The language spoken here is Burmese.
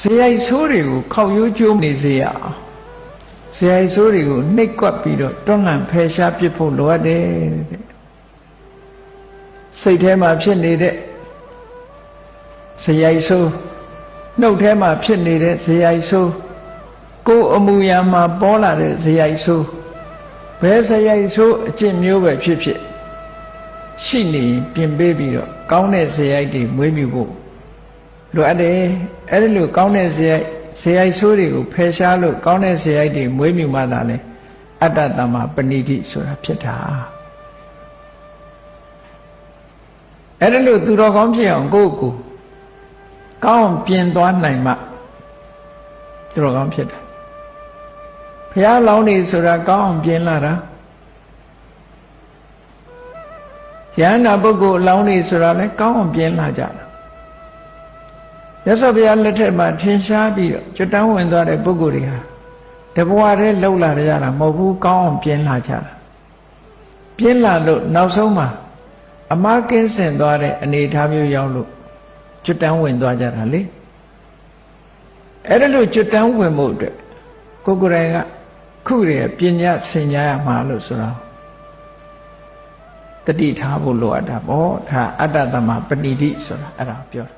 ဇေယိုက်ဆိုးတွေကိုခောက်ရိုးကျိုးနေစေရအောင်ဇေယိုက်ဆိုးတွေကိုနှိပ်ကွက်ပြီးတော့တွန်းလှန်ဖယ်ရှားပစ်ဖို့လိုအပ်တယ်တဲ့စိတ်ထဲမှာဖြစ်နေတဲ့ဇေယိုက်ဆိုးနှုတ်ထဲမှာဖြစ်နေတဲ့ဇေယိုက်ဆိုးကိုယ်အမူအရာမှာပေါ်လာတဲ့ဇေယိုက်ဆိုးဘယ်ဇေယိုက်ဆိုးအကျင့်မျိုးပဲဖြစ်ဖြစ်ရှိနေရင်ပြင်ပေးပြီးတော့ကောင်းတဲ့ဇေယိုက်တွေမွေးမြူဖို့ လိုအပ်တယ်အဲ့ဒီလိုကောင်းတဲ့ဇေယိုက်ဇေယိုက်ဆိုးတွေကိုဖယ်ရှားလို့ကောင်းတဲ့ဇေယိုက်တွေမွေးမြူမှသာလဲအတ္တတမ္မာပဏိတိဆိုတာဖြစ်တာအဲ့ဒီလိုသူတော်ကောင်းဖြစ်အောင်ကိုယ့်ကိုယ်ကောင်းအောင်ပြင်သွားနိုင်မှသူတော်ကောင်းဖြစ်တာဘုရားလောင်းနေဆိုတာကောင်းအောင်ပြင်လာတာယန္တာပုဂ္ဂိုလ်အလောင်းနေဆိုတာလဲကောင်းအောင်ပြင်လာကြတာ ရသော်ဘုရားလက်ထက်မှာထင်ရှားပြီးတော့ကျွတ်တန်းဝင်သွားတဲ့ပုဂ္ဂိုလ်တွေဟာတဘွားတည်းလှုပ်လာကြတာမဟုတ်ဘူးကောင်းအောင်ပြင်လာကြတာပြင်လာလို့နောက်ဆုံးမှာအမကင်းစင်သွားတဲ့အနေအထားမျိုးရောက်လို့ကျွတ်တန်းဝင်သွားကြတာလေအဲ့ဒါလို့ကျွတ်တန်းဝင်မှုအတွက်ကိုယ်ကိုယ်တိုင်ကခုရယ်ပညာဆင်ညာရမှာလို့ဆိုတော့တတိထားဖို့လိုအပ်တာပေါ့ဒါအတ္တသမပဏိတိဆိုတာအဲ့ဒါပြောတာ